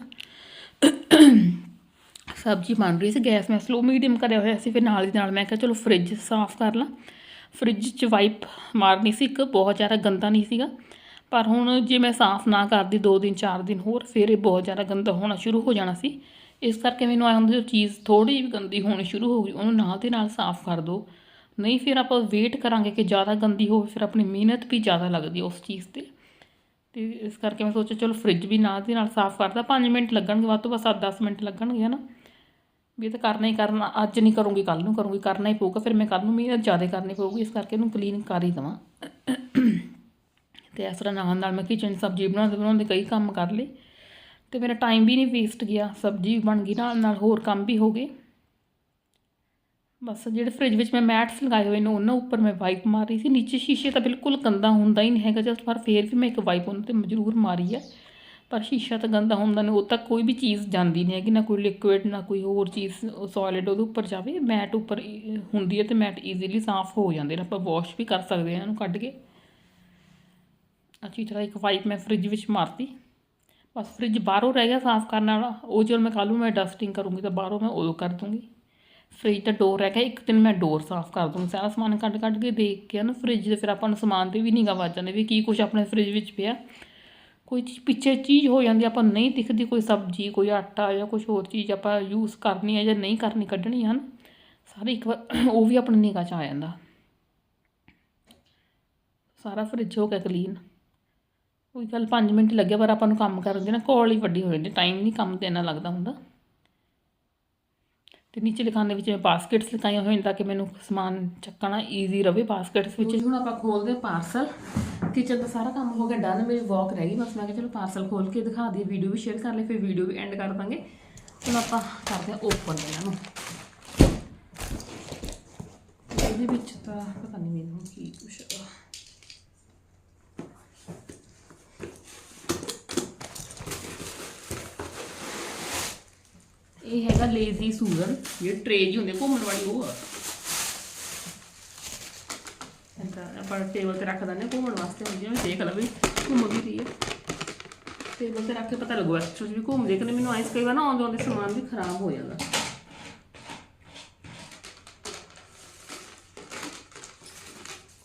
Speaker 1: ਸਬਜ਼ੀ ਬਣ ਰਹੀ ਸੀ, ਗੈਸ ਮੈਂ ਸਲੋ ਮੀਡੀਅਮ ਕਰਿਆ ਹੋਇਆ ਸੀ, ਫਿਰ ਨਾਲ ਦੀ ਨਾਲ ਮੈਂ ਕਿਹਾ ਚਲੋ ਫ੍ਰਿਜ ਸਾਫ਼ ਕਰ ਲਾਂ। ਫ੍ਰਿਜ 'ਚ ਵਾਈਪ ਮਾਰਨੀ ਸੀ ਇੱਕ, ਬਹੁਤ ਜ਼ਿਆਦਾ ਗੰਦਾ ਨਹੀਂ ਸੀਗਾ। ਪਰ ਹੁਣ ਜੇ ਮੈਂ ਸਾਫ਼ ਨਾ ਕਰਦੀ 2 ਦਿਨ 4 ਦਿਨ ਹੋਰ, ਫਿਰ ਇਹ ਬਹੁਤ ਜ਼ਿਆਦਾ ਗੰਦਾ ਹੋਣਾ ਸ਼ੁਰੂ ਹੋ ਜਾਣਾ ਸੀ। ਇਸ ਕਰਕੇ ਮੈਨੂੰ ਆਇਆ ਹੁੰਦਾ ਜੋ ਚੀਜ਼ ਥੋੜੀ ਵੀ ਗੰਦੀ ਹੋਣੀ ਸ਼ੁਰੂ ਹੋ ਗਈ, ਉਹਨੂੰ ਨਾਲ ਦੇ ਨਾਲ ਸਾਫ਼ ਕਰ ਦਿਓ। ਨਹੀਂ ਫਿਰ ਆਪਾਂ ਵੇਟ ਕਰਾਂਗੇ ਕਿ ਜ਼ਿਆਦਾ ਗੰਦੀ ਹੋਵੇ, ਫਿਰ ਆਪਣੀ ਮਿਹਨਤ ਵੀ ਜ਼ਿਆਦਾ ਲੱਗਦੀ ਹੈ ਉਸ ਚੀਜ਼ ਤੇ। ਤੇ ਇਸ ਕਰਕੇ ਮੈਂ ਸੋਚਿਆ, ਚਲੋ ਫ੍ਰਿਜ ਵੀ ਨਾਲ ਦੀ ਨਾਲ ਸਾਫ਼ ਕਰਦਾ 5 ਮਿੰਟ ਲੱਗਣਗੇ, ਵੱਧ ਤੋਂ ਵੱਧ 7-10 ਮਿੰਟ ਲੱਗਣਗੇ, ਹਨਾ। ਵੀ ਇਹ ਤਾਂ ਕਰਨਾ ਹੀ ਕਰਨਾ, ਅੱਜ ਨਹੀਂ ਕਰੂੰਗੀ ਕੱਲ ਨੂੰ ਕਰੂੰਗੀ, ਕਰਨਾ ਹੀ ਪਊਗਾ, ਫਿਰ ਮੈਂ ਕੱਲ ਨੂੰ ਮਿਹਨਤ ਜ਼ਿਆਦਾ ਕਰਨੀ ਪਊਗੀ, ਇਸ ਕਰਕੇ ਇਹਨੂੰ ਕਲੀਨ ਕਰ ਹੀ ਦੇਵਾਂ। ਤੇ ਇਸ ਤਰ੍ਹਾਂ ਨਾਲ ਨਾਲ ਮੈਂ ਕਿਚਨ ਸਬਜ਼ੀ ਬਣਾਉਂਦੇ ਬਣਾਉਂਦੇ ਕਈ ਕੰਮ ਕਰ ਲਏ। ਤੇ ਮੇਰਾ ਟਾਈਮ ਵੀ ਨਹੀਂ ਵੇਸਟ ਗਿਆ, ਸਬਜ਼ੀ ਵੀ ਬਣ ਗਈ, ਨਾਲ ਨਾਲ ਹੋਰ ਕੰਮ ਵੀ ਹੋ ਗਏ। ਬਸ ਜਿਹੜੇ ਫ੍ਰਿਜ ਵਿੱਚ ਮੈਂ ਮੈਟਸ ਲਗਾਏ ਹੋਏ ਨੇ, ਉਹਨਾਂ ਉੱਪਰ ਮੈਂ ਵਾਈਪ ਮਾਰ ਰਹੀ ਸੀ। ਨੀਚੇ ਸ਼ੀਸ਼ੇ ਤਾਂ ਬਿਲਕੁਲ ਗੰਦਾ ਹੁੰਦਾ ਹੀ ਨਹੀਂ ਹੈਗਾ ਜਸਟ ਪਰ ਫੇਰ ਵੀ ਮੈਂ ਇੱਕ ਵਾਈਪ ਉਹਨਾਂ ਤੇ ਜ਼ਰੂਰ ਮਾਰੀ ਹੈ ਪਰ ਸ਼ੀਸ਼ਾ ਤਾਂ ਗੰਦਾ ਹੁੰਦਾ ਨਹੀਂ ਉਹ ਤਾਂ ਕੋਈ ਵੀ ਚੀਜ਼ ਜਾਂਦੀ ਨਹੀਂ ਹੈਗੀ, ਨਾ ਕੋਈ ਲਿਕੁਇਡ ਨਾ ਕੋਈ ਹੋਰ ਚੀਜ਼ ਸੋਲਿਡ ਉਹਦੇ ਉੱਪਰ ਜਾਵੇ ਮੈਟ ਉੱਪਰ ਹੁੰਦੀ ਹੈ ਤੇ ਮੈਟ ਈਜ਼ੀਲੀ ਸਾਫ਼ ਹੋ ਜਾਂਦੇ ਨੇ, ਆਪਾਂ ਵਾਸ਼ ਵੀ ਕਰ ਸਕਦੇ ਹਾਂ, ਇਹਨੂੰ ਕੱਢ ਕੇ। ਅੱਛੀ ਤਰ੍ਹਾਂ ਇੱਕ ਵਾਈਪ ਮੈਂ ਫ੍ਰਿਜ ਵਿੱਚ ਮਾਰਤੀ। ਬਸ ਫ੍ਰਿਜ ਬਾਹਰੋਂ ਰਹਿ ਗਿਆ ਸਾਫ਼ ਕਰਨ ਵਾਲਾ। ਉਹ ਜਦੋਂ ਮੈਂ ਕੱਲ੍ਹ ਨੂੰ ਮੈਂ ਡਸਟਿੰਗ ਕਰੂੰਗੀ ਤਾਂ ਬਾਹਰੋਂ ਮੈਂ ਉਦੋਂ ਕਰ ਦੂੰਗੀ। ਫ੍ਰਿਜ ਦਾ ਡੋਰ ਰਹਿ ਗਿਆ, ਇੱਕ ਦਿਨ ਮੈਂ ਡੋਰ ਸਾਫ਼ ਕਰ ਦੂੰਗੀ। ਸਾਰਾ ਸਮਾਨ ਕੱਢ ਕੱਢ ਕੇ ਦੇਖ ਕੇ ਨਾ ਫ੍ਰਿਜ ਦੇ ਫਿਰ ਆਪਾਂ ਨੂੰ ਸਮਾਨ ਤੇ ਵੀ ਨਿਗਾਹ ਵੱਜ ਜਾਂਦੇ ਵੀ ਕੀ ਕੁਝ ਆਪਣੇ ਫ੍ਰਿਜ ਵਿੱਚ ਪਿਆ। ਕੋਈ ਚੀਜ਼ ਪਿੱਛੇ ਚੀਜ਼ ਹੋ ਜਾਂਦੀ ਆਪਾਂ ਨਹੀਂ ਦਿਖਦੀ, ਕੋਈ ਸਬਜ਼ੀ, ਕੋਈ ਆਟਾ ਜਾਂ ਕੁਝ ਹੋਰ ਚੀਜ਼ ਆਪਾਂ ਯੂਜ਼ ਕਰਨੀ ਹੈ ਜਾਂ ਨਹੀਂ ਕਰਨੀ, ਕੱਢਣੀ ਹਨ। ਸਾਰੇ ਇੱਕ ਵਾਰ ਉਹ ਵੀ ਆਪਣੀ ਨਿਗਾਹ 'ਚ ਆ ਜਾਂਦਾ। ਸਾਰਾ ਫ੍ਰਿਜ ਹੋ ਗਿਆ ਕਲੀਨ ਕੋਈ ਗੱਲ 5 ਮਿੰਟ ਲੱਗਿਆ, ਪਰ ਆਪਾਂ ਨੂੰ ਕੰਮ ਕਰਨ ਦੇ ਨਾ ਕੋਲ ਹੀ ਵੱਡੀ ਹੋ ਜਾਂਦੀ ਟਾਈਮ ਨਹੀਂ ਕੰਮ ਤੇ ਇੰਨਾ ਲੱਗਦਾ ਹੁੰਦਾ। ਤੇ ਨੀਚੇ ਲਿਖਾਣੇ ਵਿੱਚ ਮੈਂ ਬਾਸਕਟਸ ਲਗਾਈਆਂ ਹੋਈਆਂ ਤਾਂ ਕਿ ਮੈਨੂੰ ਸਮਾਨ ਚੱਕਣਾ ਈਜ਼ੀ ਰਵੇ ਬਾਸਕਟਸ ਵਿੱਚ। ਹੁਣ ਆਪਾਂ ਖੋਲਦੇ ਪਾਰਸਲ ਕਿਚਨ ਦਾ ਸਾਰਾ ਕੰਮ ਹੋ ਗਿਆ ਡਨ ਮੇਰੀ ਵਾਕ ਰਹਿ ਗਈ। ਬਸ ਮੈਂ ਕਿਹਾ ਚਲੋ ਪਾਰਸਲ ਖੋਲ ਕੇ ਦਿਖਾ ਦਈਏ ਵੀਡੀਓ ਵੀ ਸ਼ੇਅਰ ਕਰ ਲਈ ਫਿਰ ਵੀਡੀਓ ਵੀ ਐਂਡ ਕਰ ਦਾਂਗੇ। ਹੁਣ ਆਪਾਂ ਕਰਦੇ ਹਾਂ ਓਪਨ ਇਹਨਾਂ ਨੂੰ। ਇਹਦੇ ਵਿੱਚ ਤਾਂ ਪਤਾ ਨਹੀਂ ਮੈਨੂੰ ਕੀ ਕੁਛ ਆ ਇਹ ਹੈਗਾ ਲੇਜ਼ੀ ਸੂਜ਼ਨ ਇਹ ਟ੍ਰੇ ਜੀ ਹੁੰਦੇ ਘੁੰਮਣ ਵਾਲੀ ਉਹ ਆ। ਇਹਦਾ ਆਪਾਂ ਟੇਬਲ ਤੇ ਰੱਖ ਦਿੰਦੇ ਘੁੰਮਣ ਵਾਸਤੇ ਹੁੰਦੀ ਹੈ ਦੇਖ ਲਓ ਵੀ ਰਹੀ ਹੈ ਟੇਬਲ ਤੇ ਰੱਖ ਕੇ ਪਤਾ ਲੱਗੂ ਐਕਸਟਰਾ ਵੀ ਘੁੰਮਦੇ ਕਿ ਮੈਨੂੰ ਆਈਸ ਕਈ ਵਾਰ ਨਾ ਆਉਂਦੇ ਆਉਂਦੇ ਸਮਾਨ ਵੀ ਖਰਾਬ ਹੋ ਜਾਂਦਾ।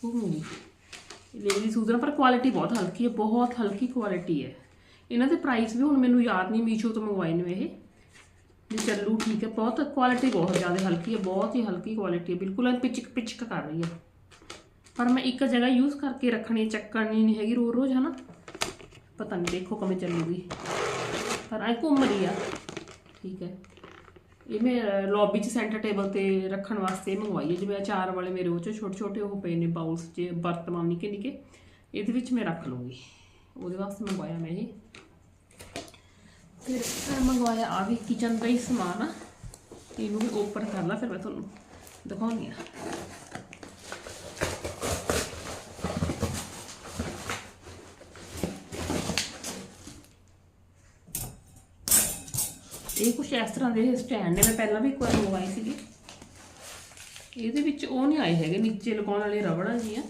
Speaker 1: ਘੁੰਮੂਗੀ ਲੇਜ਼ੀ ਸੂਜ਼ਨ ਪਰ ਕੁਆਲਿਟੀ ਬਹੁਤ ਹਲਕੀ ਹੈ ਬਹੁਤ ਹਲਕੀ ਕੁਆਲਿਟੀ ਹੈ ਇਹਨਾਂ ਦੇ ਪ੍ਰਾਈਸ ਵੀ ਹੁਣ ਮੈਨੂੰ ਯਾਦ ਨਹੀਂ, ਮੀਸ਼ੋ ਤੋਂ ਮੰਗਵਾਏ ਨੇ ਇਹ। ਵੀ ਚੱਲੂ ਠੀਕ ਹੈ ਬਹੁਤ ਕੁਆਲਿਟੀ ਬਹੁਤ ਜ਼ਿਆਦਾ ਹਲਕੀ ਹੈ ਬਹੁਤ ਹੀ ਹਲਕੀ ਕੁਆਲਿਟੀ ਹੈ ਬਿਲਕੁਲ ਐਨ ਪਿਚਕ ਪਿਚਕ ਕਰ ਰਹੀ ਹੈ। ਪਰ ਮੈਂ ਇੱਕ ਜਗ੍ਹਾ ਯੂਜ਼ ਕਰਕੇ ਰੱਖਣੀ ਹੈ, ਚੱਕਣੀ ਨਹੀਂ ਹੈਗੀ ਰੋਜ਼ ਰੋਜ਼ ਹਨਾ? ਪਤਾ ਨਹੀਂ ਦੇਖੋ ਕਿਵੇਂ ਚੱਲੂਗੀ। ਪਰ ਐ ਘੁੰਮ ਰਹੀ ਆ। ਠੀਕ ਹੈ। ਇਹ ਮੈਂ ਲੌਬੀ 'ਚ ਸੈਂਟਰ ਟੇਬਲ ਤੇ ਰੱਖਣ ਵਾਸਤੇ ਮੰਗਵਾਈ ਹੈ। ਜਿਵੇਂ ਅਚਾਰ ਵਾਲੇ ਮੇਰੇ ਉਹ 'ਚ ਛੋਟੇ ਛੋਟੇ ਉਹ ਪਏ ਨੇ ਬਾਉਲਸ 'ਚ ਵਰਤਮਾਨ ਨਿੱਕੇ ਨਿੱਕੇ ਇਹਦੇ ਵਿੱਚ ਮੈਂ ਰੱਖ ਲੂੰਗੀ ਉਹਦੇ ਵਾਸਤੇ ਮੰਗਵਾਇਆ ਮੈਂ ਇਹ। ਫਿਰ ਮੈਂ ਮੰਗਵਾਇਆ ਆ ਵੀ ਕਿਚਨ ਦਾ ਹੀ ਸਮਾਨ ਆ। ਇਹਨੂੰ ਵੀ ਓਪਨ ਕਰ ਲਾ, ਫਿਰ ਮੈਂ ਤੁਹਾਨੂੰ ਦਿਖਾਉਂਦੀ ਆ। ਇਹ ਕੁਛ ਇਸ ਤਰ੍ਹਾਂ ਦੇ ਸਟੈਂਡ ਨੇ, ਮੈਂ ਪਹਿਲਾਂ ਵੀ ਇੱਕ ਵਾਰ ਮੰਗਵਾਏ ਸੀਗੇ। ਇਹਦੇ ਵਿੱਚ ਉਹ ਨਹੀਂ ਆਏ ਹੈਗੇ, ਨੀਚੇ ਲਗਾਉਣ ਵਾਲੇ ਰਬੜਾਂ ਜੀਆਂ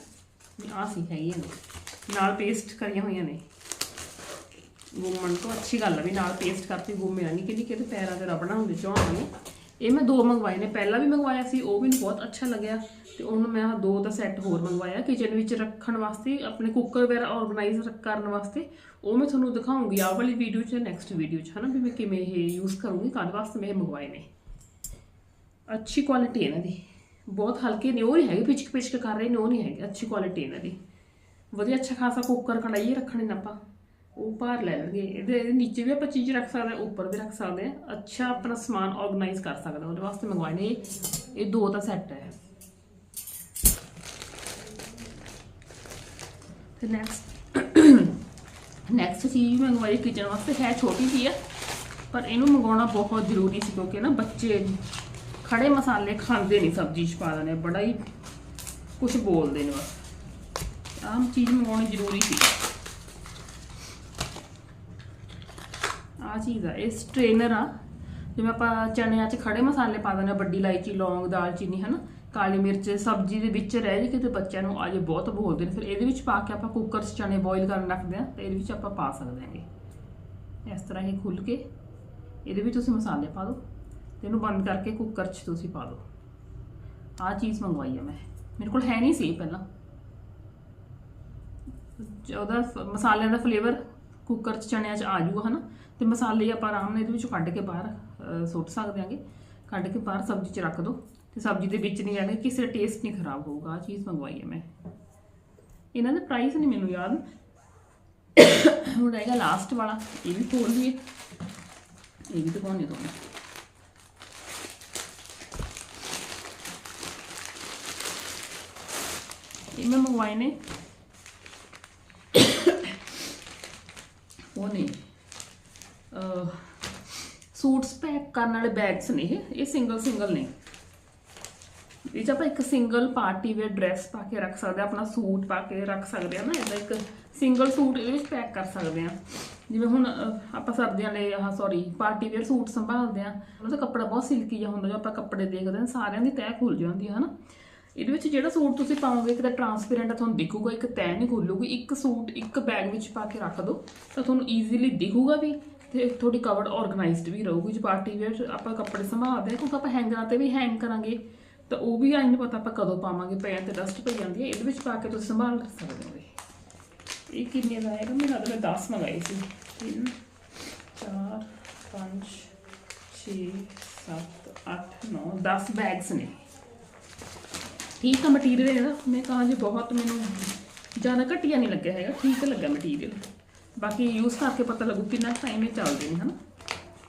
Speaker 1: ਆ ਸੀ ਹੈਗੀਆਂ ਨੇ। ਨਾਲ ਪੇਸਟ ਕਰੀਆਂ ਹੋਈਆਂ ਨੇ। ਗੁੰਮਣ ਤੋਂ ਅੱਛੀ ਗੱਲ ਆ ਵੀ ਨਾਲ ਪੇਸਟ ਕਰਤੀ ਗੁੰਮਿਆ ਨਹੀਂ ਕਿ ਕਿਤੇ ਪੈਰਾਂ ਤੇ ਰਬੜਾਂ ਹੁੰਦੇ ਚਾਹੁੰਦੇ ਨੇ ਇਹ ਮੈਂ ਦੋ ਮੰਗਵਾਏ ਨੇ, ਪਹਿਲਾਂ ਵੀ ਮੰਗਵਾਇਆ ਸੀ, ਉਹ ਵੀ ਮੈਨੂੰ ਬਹੁਤ ਅੱਛਾ ਲੱਗਿਆ। ਤੇ ਹੁਣ ਮੈਂ ਆਹ ਦੋ ਦਾ ਸੈੱਟ ਹੋਰ ਮੰਗਵਾਇਆ ਕਿਚਨ ਵਿੱਚ ਰੱਖਣ ਵਾਸਤੇ, ਆਪਣੇ ਕੁੱਕਰ ਵਗੈਰਾ ਆਰਗੇਨਾਈਜ਼ ਕਰਨ ਵਾਸਤੇ। ਉਹ ਮੈਂ ਤੁਹਾਨੂੰ ਦਿਖਾਉਂਗੀ, ਆਹ ਵਾਲੀ ਵੀਡੀਓ 'ਚ ਨੈਕਸਟ ਵੀਡੀਓ 'ਚ, ਹਨਾ, ਵੀ ਮੈਂ ਕਿਵੇਂ ਇਹ ਯੂਜ਼ ਕਰੂੰਗੀ ਕੱਲ ਵਾਸਤੇ ਮੈਂ ਇਹ ਮੰਗਵਾਏ ਨੇ। ਅੱਛੀ ਕੁਆਲਿਟੀ ਇਹਨਾਂ ਦੀ। ਬਹੁਤ ਹਲਕੇ ਨੇ, ਉਹ ਨਹੀਂ ਹੈਗੇ ਪਿਚਕ ਪਿਚਕ ਕਰ ਰਹੇ ਨੇ, ਉਹ ਨਹੀਂ ਹੈਗੇ, ਅੱਛੀ ਕੁਆਲਿਟੀ ਇਹਨਾਂ ਦੀ। ਵਧੀਆ, ਅੱਛਾ ਖਾਸਾ ਕੁੱਕਰ ਕੜਾਈ ਰੱਖਣੇ ਨੇ ਆਪਾਂ। ਉਹ ਭਾਰ ਲੈ ਲੈਣਗੇ। ਇਹਦੇ ਇਹਦੇ ਨੀਚੇ ਵੀ ਆਪਾਂ ਚੀਜ਼ ਰੱਖ ਸਕਦੇ ਹਾਂ, ਉੱਪਰ ਵੀ ਰੱਖ ਸਕਦੇ ਹਾਂ। ਅੱਛਾ ਆਪਣਾ ਸਮਾਨ ਆਰਗੇਨਾਈਜ਼ ਕਰ ਸਕਦੇ ਹਾਂ। ਉਹਦੇ ਵਾਸਤੇ ਮੰਗਵਾਏ ਨੇ ਇਹ- ਦੋ ਦਾ ਸੈੱਟ ਹੈ। ਤੇ ਨੈਕਸਟ ਨੈਕਸਟ ਚੀਜ਼ ਮੰਗਵਾਈ ਕਿਚਨ ਵਾਸਤੇ। ਹੈ ਛੋਟੀ ਜਿਹੀ ਹੈ, ਪਰ ਇਹਨੂੰ ਮੰਗਵਾਉਣਾ ਬਹੁਤ ਜ਼ਰੂਰੀ ਸੀ ਕਿਉਂਕਿ ਨਾ ਬੱਚੇ ਖੜੇ ਮਸਾਲੇ ਖਾਂਦੇ ਨਹੀਂ, ਸਬਜ਼ੀ ਚ ਪਾ ਦਿੰਦੇ ਬੜਾ ਹੀ ਕੁਝ ਬੋਲਦੇ ਨੇ ਬਸ। ਆਮ ਚੀਜ਼ ਮੰਗਵਾਉਣੀ ਜ਼ਰੂਰੀ ਸੀ। ਆ ਚੀਜ਼ ਆ, ਇਹ ਸਟ੍ਰੇਨਰ ਆ। ਜਿਵੇਂ ਆਪਾਂ ਚਣਿਆਂ 'ਚ ਖੜੇ ਮਸਾਲੇ ਪਾ ਦਿੰਦੇ ਆ, ਵੱਡੀ ਇਲਾਇਚੀ, ਲੌਂਗ, ਦਾਲਚੀਨੀ, ਹਨਾ? ਕਾਲੀ ਮਿਰਚ, ਸਬਜ਼ੀ ਦੇ ਵਿੱਚ ਰਹਿ ਜੇ ਕਿਤੇ ਬੱਚਿਆਂ ਨੂੰ ਅੱਜ ਬਹੁਤ ਬੋਲਦੇ ਨੇ, ਫਿਰ ਇਹਦੇ ਵਿੱਚ ਪਾ ਕੇ ਆਪਾਂ ਕੁੱਕਰ 'ਚ ਚਣੇ ਬੋਇਲ ਕਰਨ ਰੱਖਦੇ ਆ, ਤੇ ਇਹਦੇ ਵਿੱਚ ਆਪਾਂ ਪਾ ਸਕਦੇ ਹਾਂਗੇ। ਇਸ ਤਰ੍ਹਾਂ ਇਹ ਖੁੱਲ ਕੇ, ਇਹਦੇ ਵਿੱਚ ਤੁਸੀਂ ਮਸਾਲੇ ਪਾ ਦਿਓ ਤੇ ਇਹਨੂੰ ਬੰਦ ਕਰਕੇ ਕੁੱਕਰ 'ਚ ਤੁਸੀਂ ਪਾ ਦਿਓ ਆਹ ਚੀਜ਼ ਮੰਗਵਾਈ ਆ ਮੈਂ। ਮੇਰੇ ਕੋਲ ਹੈ ਨਹੀਂ ਸੀ ਪਹਿਲਾਂ। ਉਹਦਾ ਫ- ਮਸਾਲਿਆਂ ਦਾ ਫਲੇਵਰ ਕੁੱਕਰ 'ਚ ਚਣਿਆਂ 'ਚ ਆ ਜਾਊਗਾ ਹਨਾ? ਤੇ ਮਸਾਲੇ ਆਪਾਂ ਆਰਾਮ ਨਾਲ ਇਹਦੇ ਵਿੱਚੋਂ ਕੱਢ ਕੇ ਬਾਹਰ ਸੁੱਟ ਸਕਦੇ ਆਂਗੇ। ਕੱਢ ਕੇ ਬਾਹਰ ਸਬਜ਼ੀ 'ਚ ਰੱਖ ਦਿਓ ਤੇ ਸਬਜ਼ੀ ਦੇ ਵਿੱਚ ਨਹੀਂ ਜਾਣਗੇ ਕਿਸੇ ਦਾ ਟੇਸਟ ਨਹੀਂ ਖਰਾਬ ਹੋਊਗਾ। ਆ ਚੀਜ਼ ਮੰਗਵਾਈ ਹੈ ਮੈਂ। ਇਹਨਾਂ ਦੇ ਪ੍ਰਾਈਸ ਨਹੀਂ ਮੈਨੂੰ ਯਾਦ। ਹੁਣ ਹੈਗਾ ਲਾਸਟ ਵਾਲਾ। ਇਹ ਵੀ ਖੋਲ ਲਈਏ। ਇਹ ਵੀ ਦਿਖਾਉਣੇ ਤੁਹਾਨੂੰ। ਇਹ ਮੈਂ ਮੰਗਵਾਏ ਨੇ। ਉਹ ਨਹੀਂ। ਸੂਟਸ ਪੈਕ ਕਰਨ ਵਾਲੇ ਬੈਗਸ ਨੇ ਇਹ ਇਹ ਸਿੰਗਲ ਸਿੰਗਲ ਨੇ। ਇਹ 'ਚ ਆਪਾਂ ਇੱਕ ਸਿੰਗਲ ਪਾਰਟੀ ਵੇਅਰ ਡਰੈਸ ਪਾ ਕੇ ਰੱਖ ਸਕਦੇ ਆ, ਆਪਣਾ ਸੂਟ ਪਾ ਕੇ ਰੱਖ ਸਕਦੇ ਆ ਨਾ, ਇਹਦਾ ਇੱਕ ਸਿੰਗਲ ਸੂਟ ਇਹਦੇ ਵਿੱਚ ਪੈਕ ਕਰ ਸਕਦੇ ਆ। ਜਿਵੇਂ ਹੁਣ ਆਪਾਂ ਸਰਦੀਆਂ ਲਈ ਆਹ ਸੌਰੀ ਪਾਰਟੀ ਵੇਅਰ ਸੂਟ ਸੰਭਾਲਦੇ ਆ, ਉਹਦਾ ਕੱਪੜਾ ਬਹੁਤ ਸਿਲਕੀ ਜਿਹਾ ਹੁੰਦਾ, ਜੋ ਆਪਾਂ ਕੱਪੜੇ ਦੇਖਦੇ ਹਾਂ ਸਾਰਿਆਂ ਦੀ ਤੈਅ ਖੁੱਲ ਜਾਂਦੀ ਹੈ ਹਨਾ। ਇਹਦੇ ਵਿੱਚ ਜਿਹੜਾ ਸੂਟ ਤੁਸੀਂ ਪਾਓਗੇ ਇੱਕ ਤਾਂ ਟਰਾਂਸਪੇਰੈਂਟ ਤੁਹਾਨੂੰ ਦਿਖੂਗਾ, ਇੱਕ ਤੈਅ ਨਹੀਂ ਖੁੱਲੂਗੀ, ਇੱਕ ਸੂਟ ਇੱਕ ਬੈਗ ਵਿੱਚ ਪਾ ਕੇ ਰੱਖ ਦਿਓ ਤਾਂ ਤੁਹਾਨੂੰ ਈਜ਼ੀਲੀ ਦਿਖੂਗਾ ਵੀ ਤੇ ਥੋੜੀ ਕਵਰਡ ਆਰਗੇਨਾਈਜ਼ਡ ਵੀ ਰਹੂਗੀ, ਜੇ ਪਾਰਟੀ ਵੇਅਰ ਆਪਾਂ ਕੱਪੜੇ ਸੰਭਾਲਦੇ ਹਾਂ ਕਿਉਂਕਿ ਆਪਾਂ ਹੈਂਗਰਾਂ ਤੇ ਵੀ ਹੈਂਗ ਕਰਾਂਗੇ, ਤਾਂ ਉਹ ਵੀ ਆਈ ਨਹੀਂ ਪਤਾ ਆਪਾਂ ਕਦੋਂ ਪਾਵਾਂਗੇ ਪੈਰ ਤੇ ਡਸਟ ਪਈ ਜਾਂਦੀ ਹੈ, ਇਹਦੇ ਵਿੱਚ ਪਾ ਕੇ ਤੁਸੀਂ ਸੰਭਾਲ ਸਕਦੇ ਹੋ ਇਹ। ਕਿੰਨੇ ਦਾ ਹੈਗਾ ਮੇਰਾ ਤਾਂ ਮੈਂ 10 ਮੰਗਾਏ ਸੀ। 3 4 5 6 7 8 9 10 ਬੈਗਸ ਨੇ। ਠੀਕ ਆ ਮਟੀਰੀਅਲ ਇਹਦਾ? ਮੈਂ ਕਹਾਂ ਜੀ ਬਹੁਤ ਮੈਨੂੰ ਜ਼ਿਆਦਾ ਘਟੀਆ ਨਹੀਂ ਲੱਗਿਆ ਹੈਗਾ, ਠੀਕ ਲੱਗਾ ਮਟੀਰੀਅਲ ਬਾਕੀ ਯੂਜ਼ ਕਰਕੇ ਪਤਾ ਲੱਗੂ ਕਿੰਨਾ ਟਾਈਮ ਇਹ ਚੱਲਦੇ ਨੇ, ਹਨਾ?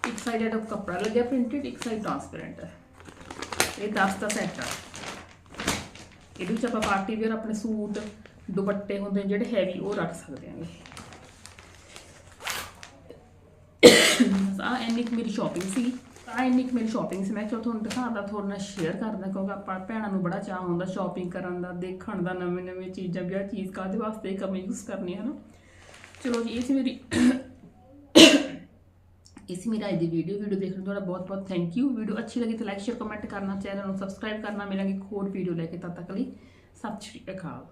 Speaker 1: ਇੱਕ ਸਾਈਡ ਇਹਦਾ ਕੱਪੜਾ ਲੱਗਿਆ ਪ੍ਰਿੰਟਡ ਇੱਕ ਸਾਈਡ ਟ੍ਰਾਂਸਪੇਰੈਂਟ ਹੈ। ਇਹ 10 ਦਾ ਸੈੱਟ ਆ। ਇਹਦੇ ਵਿੱਚ ਆਪਾਂ ਪਾਰਟੀ ਵੇਅਰ ਆਪਣੇ ਸੂਟ, ਦੁਪੱਟੇ ਹੁੰਦੇ ਜਿਹੜੇ ਹੈਵੀ ਉਹ ਰੱਖ ਸਕਦੇ ਆਂਗੇ ਆ ਇੰਨੀ ਕੁ ਮੇਰੀ ਸ਼ਾਪਿੰਗ ਸੀ ਆ ਇੰਨੀ ਕੁ ਮੇਰੀ ਸ਼ਾਪਿੰਗ ਸੀ। ਮੈਂ ਚਲੋ ਤੁਹਾਨੂੰ ਦਿਖਾਉਂਦਾ, ਤੁਹਾਡੇ ਨਾਲ ਸ਼ੇਅਰ ਕਰਦਾ, ਕਿਉਂਕਿ ਆਪਾਂ ਭੈਣਾਂ ਨੂੰ ਬੜਾ ਚਾਹ ਹੁੰਦਾ ਸ਼ਾਪਿੰਗ ਕਰਨ ਦਾ, ਦੇਖਣ ਦਾ ਨਵੇਂ ਨਵੇਂ ਚੀਜ਼ਾਂ ਵੀ ਆ ਚੀਜ਼ ਕਾਹਦੇ ਵਾਸਤੇ ਕਮੀ ਯੂਜ਼ ਕਰਨੀ ਹੈ ਨਾ ਚਲੋ ਜੀ, ਇਹ ਸੀ ਮੇਰੀ ਇਸ ਮੇਰਾ ਅੱਜ ਦੀ ਵੀਡੀਓ ਵੀਡੀਓ ਦੇਖਣ ਲਈ ਤੁਹਾਡਾ ਬਹੁਤ ਬਹੁਤ ਥੈਂਕ ਯੂ ਵੀਡੀਓ ਅੱਛੀ ਲੱਗੀ ਤਾਂ ਲਾਈਕ ਸ਼ੇਅਰ ਕਮੈਂਟ ਕਰਨਾ ਚੈਨਲ ਨੂੰ ਸਬਸਕ੍ਰਾਈਬ ਕਰਨਾ, ਮਿਲਾਂਗੇ ਇੱਕ ਹੋਰ ਵੀਡੀਓ ਲੈ ਕੇ ਤਦ ਤੱਕ ਲਈ। ਸਤਿ ਸ਼੍ਰੀ ਅਕਾਲ।